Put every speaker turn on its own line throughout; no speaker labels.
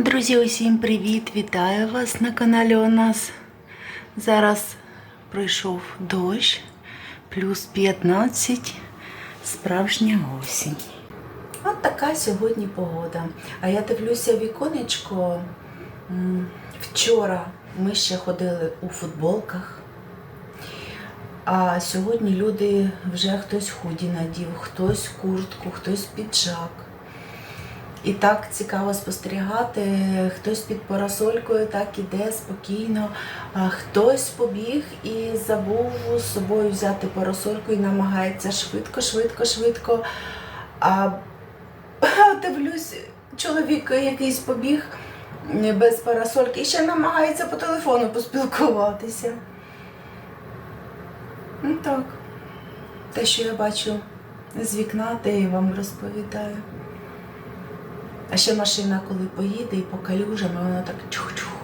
Друзі, усім привіт! Вітаю вас на каналі у нас. Зараз пройшов дощ, плюс 15, справжня осінь. От така сьогодні погода. А я дивлюся віконечко. Вчора ми ще ходили у футболках. А сьогодні люди вже хтось худі надів, хтось куртку, хтось піджак. І так цікаво спостерігати. Хтось під парасолькою так іде спокійно, а хтось побіг і забув з собою взяти парасольку і намагається швидко, швидко, швидко. А дивлюсь, чоловік якийсь побіг без парасольки і ще намагається по телефону поспілкуватися. Ну так, те, що я бачу з вікна, те і вам розповідаю. А ще машина, коли поїде і по калюжам, вона так чух-чух.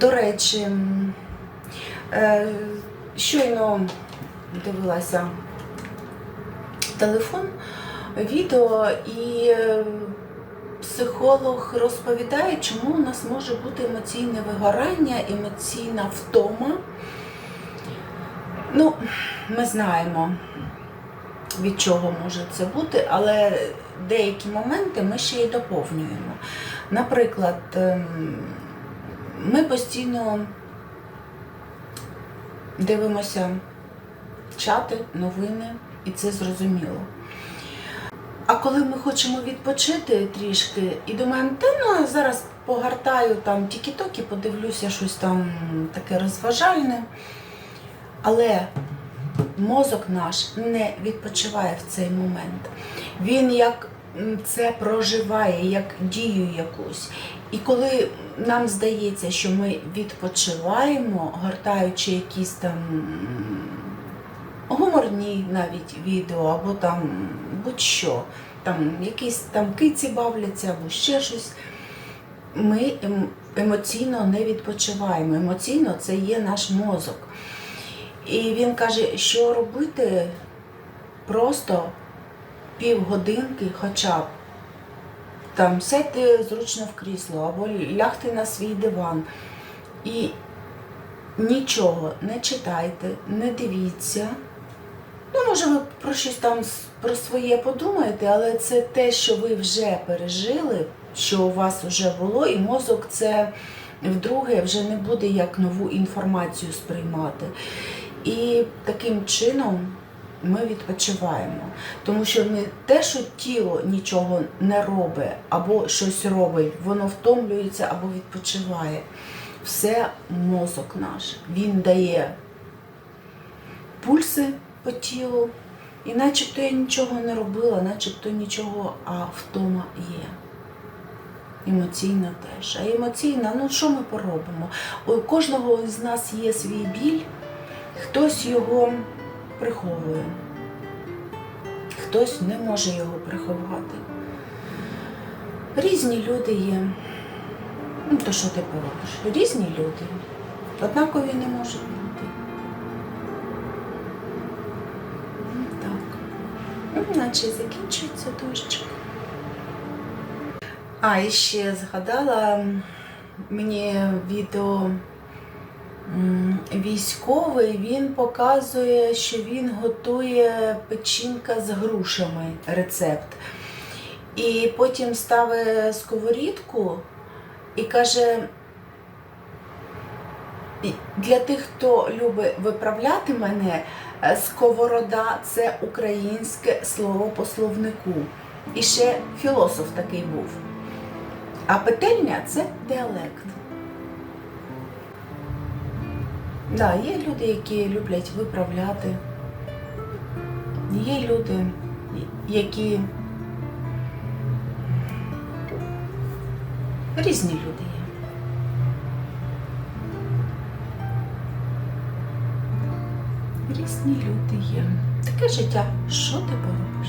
До речі, е, щойно дивилася телефон, відео, і е, психолог розповідає, чому у нас може бути емоційне вигорання, емоційна втома. Ну, ми знаємо, від чого може це бути, але деякі моменти ми ще й доповнюємо. Наприклад, ем, ми постійно дивимося чати, новини, і це зрозуміло. А коли ми хочемо відпочити трішки і думаємо, та ну зараз погартаю там тікі-токі, подивлюся щось там таке розважальне. Але мозок наш не відпочиває в цей момент. Він як це проживає, як дію якусь. І коли нам здається, що ми відпочиваємо, гортаючи якісь там гуморні навіть відео, або там будь-що, там якісь там киці бавляться, або ще щось. Ми ем- емоційно не відпочиваємо. Емоційно це є наш мозок. І він каже, що робити просто півгодинки, хоча б там сядьте зручно в крісло або лягти на свій диван. І нічого не читайте, не дивіться. Ну, може, ви про щось там про своє подумаєте, але це те, що ви вже пережили, що у вас вже було, і мозок це вдруге вже не буде як нову інформацію сприймати. І таким чином ми відпочиваємо. Тому що не те, що тіло нічого не робить або щось робить, воно втомлюється або відпочиває. Все мозок наш. Він дає пульси по тілу, і начебто я нічого не робила, начебто нічого, а втома є. Емоційна теж. А емоційна, ну що ми поробимо? У кожного з нас є свій біль, хтось його приховує, хтось не може його приховати. Різні люди є. Ну, то що ти поробиш? Різні люди. Однакові не можуть бути. Ну, Так. Ну, наче закінчується дощик. А, і ще згадала мені відео військовий, він показує, що він готує печінка з грушами рецепт. І потім ставить сковорідку і каже, для тих, хто любить виправляти мене, е, сковорода це українське слово по словнику. І ще філософ такий був. А петельня це діалект. Да, є люди, які люблять виправляти. Є люди, які різні люди є. Різні люди є. Таке життя. Що ти поробиш?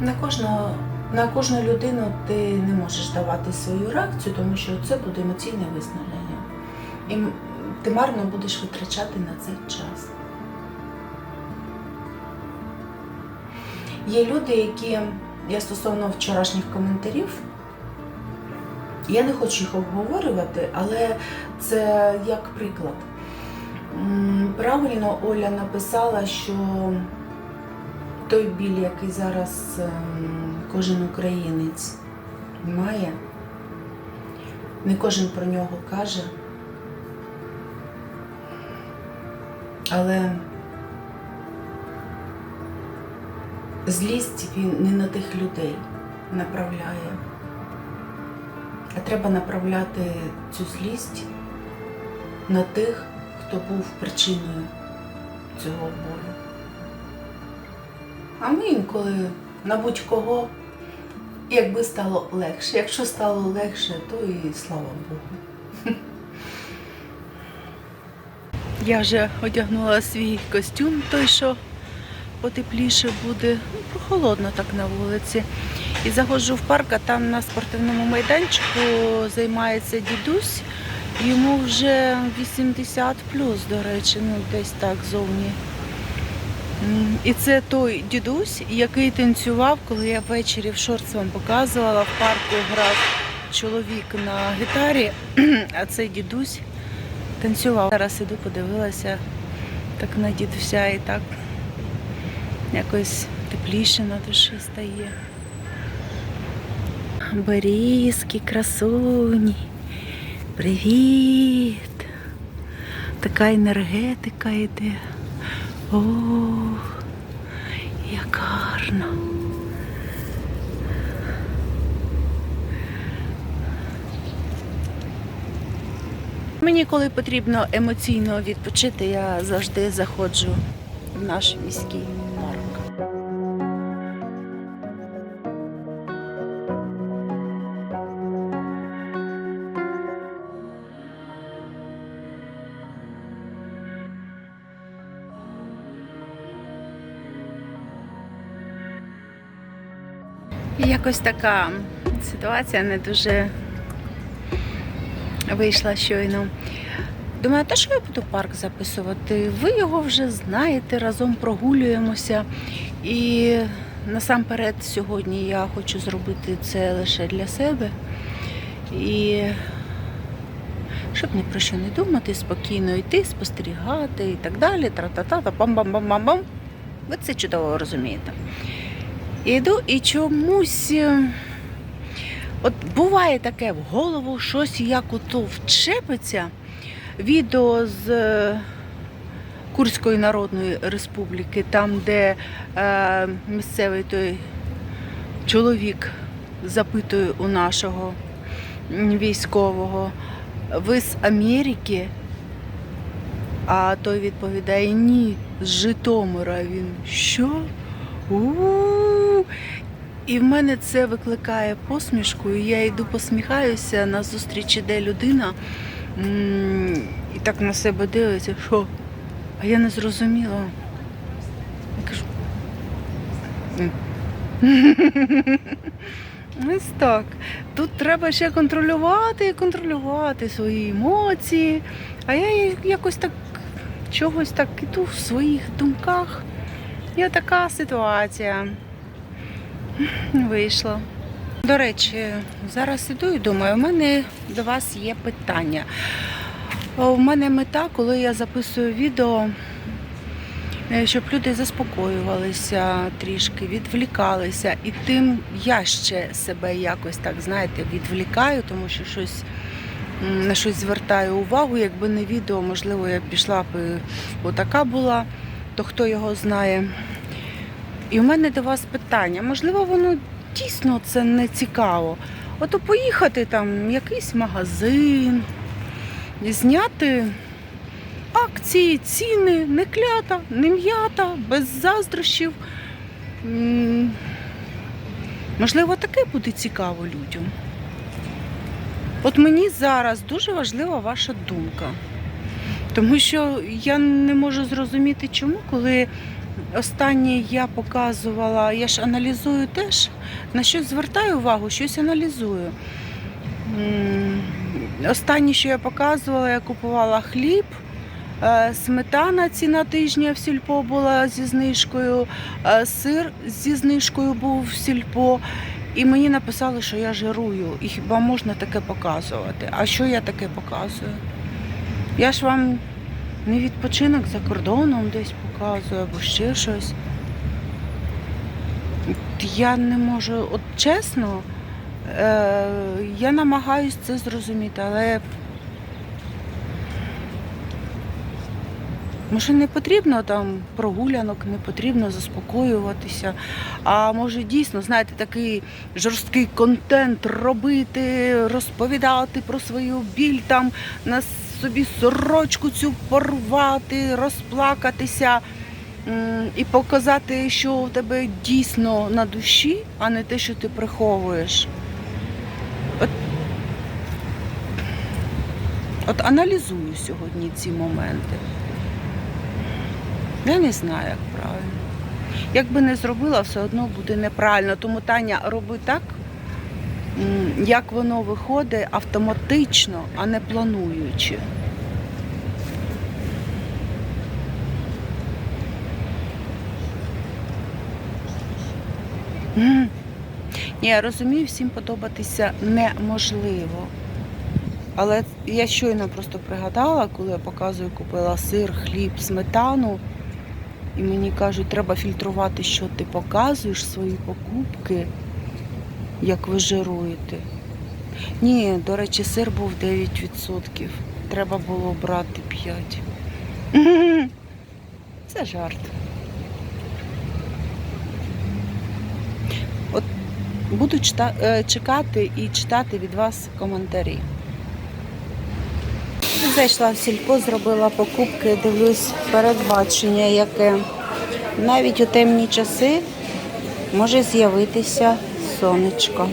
На кожного, на кожну людину ти не можеш давати свою реакцію, тому що це буде емоційне виснаження. І ти марно будеш витрачати на це час. Є люди, які я стосовно вчорашніх коментарів, я не хочу їх обговорювати, але це як приклад. Правильно Оля написала, що той біль, який зараз ем, кожен українець має, не кожен про нього каже. Але злість він не на тих людей направляє, а треба направляти цю злість на тих, хто був причиною цього болю. А ми інколи на будь-кого, якби стало легше. Якщо стало легше, то і слава Богу. Я вже одягнула свій костюм, той, що потепліше буде. Ну, прохолодно так на вулиці. І заходжу в парк, а там на спортивному майданчику займається дідусь. Йому вже 80 плюс, до речі, ну десь так зовні. І це той дідусь, який танцював, коли я ввечері в шорт вам показувала, в парку грав чоловік на гітарі, а цей дідусь танцював. Зараз іду, подивилася так на дідуся і так якось тепліше на душі стає. Берізки, красуні. Привіт! Така енергетика йде. О, як гарно. Мені, коли потрібно емоційно відпочити, я завжди заходжу в наш міський парк. Якось така ситуація не дуже вийшла щойно. Думаю, та що я буду парк записувати? Ви його вже знаєте, разом прогулюємося. І насамперед сьогодні я хочу зробити це лише для себе. І щоб ні про що не думати, спокійно йти, спостерігати і так далі. Тра-та-та, пам-бам-бам-бам-бам. Ви це чудово розумієте. І йду і чомусь. От буває таке в голову, щось як ото вчепиться. Відео з е, Курської Народної Республіки, там, де е, місцевий той чоловік запитує у нашого військового, ви з Америки? А той відповідає ні, з Житомира. Він що? У-у-у. І в мене це викликає посмішку, і я йду посміхаюся на зустріч іде людина і так на себе дивиться, що? А я не зрозуміла. Я кажу. Ось так. Тут треба ще контролювати і контролювати свої емоції. А я якось так чогось так іду в своїх думках. І така ситуація вийшла. До речі, зараз іду і думаю, у мене до вас є питання. У мене мета, коли я записую відео, е, щоб люди заспокоювалися трішки, відвлікалися. І тим я ще себе якось так, знаєте, відвлікаю, тому що щось на щось звертаю увагу. Якби не відео, можливо, я пішла б і отака була, то хто його знає. І в мене до вас питання. Можливо, воно дійсно це не цікаво. Ото поїхати там в якийсь магазин, зняти акції, ціни, не клята, не м'ята, без заздрощів. Можливо, таке буде цікаво людям. От мені зараз дуже важлива ваша думка. Тому що я не можу зрозуміти, чому, коли останнє я показувала, я ж аналізую теж, на щось звертаю увагу, щось аналізую. Останнє, що я показувала, я купувала хліб Е, Сметана ціна тижня в сільпо була зі знижкою, е, сир зі знижкою був в сільпо. І мені написали, що я жирую. І хіба можна таке показувати? А що я таке показую? Я ж вам не відпочинок за кордоном десь показує або ще щось. Я не можу, от чесно, е, я намагаюся це зрозуміти, але може не потрібно там прогулянок, не потрібно заспокоюватися. А може дійсно, знаєте, такий жорсткий контент робити, розповідати про свою біль, там на собі сорочку цю порвати, розплакатися і показати, що у тебе дійсно на душі, а не те, що ти приховуєш. От, от аналізую сьогодні ці моменти. Я не знаю, як правильно. Як би не зробила, все одно буде неправильно. Тому Таня, роби так, як воно виходить автоматично, а не плануючи. Ні, я розумію, всім подобатися неможливо. Але я щойно просто пригадала, коли я показую, купила сир, хліб, сметану. І мені кажуть, треба фільтрувати, що ти показуєш свої покупки, як ви жируєте. Ні, до речі, сир був 9%. Треба було брати 5. Це жарт. От буду е, чекати і читати від вас коментарі. Зайшла в сільпо, зробила покупки, дивлюсь передбачення, яке навіть у темні часи може з'явитися сонечко.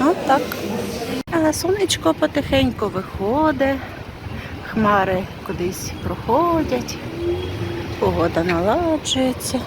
От так. Але сонечко потихеньку виходить, хмари кудись проходять, погода наладжується.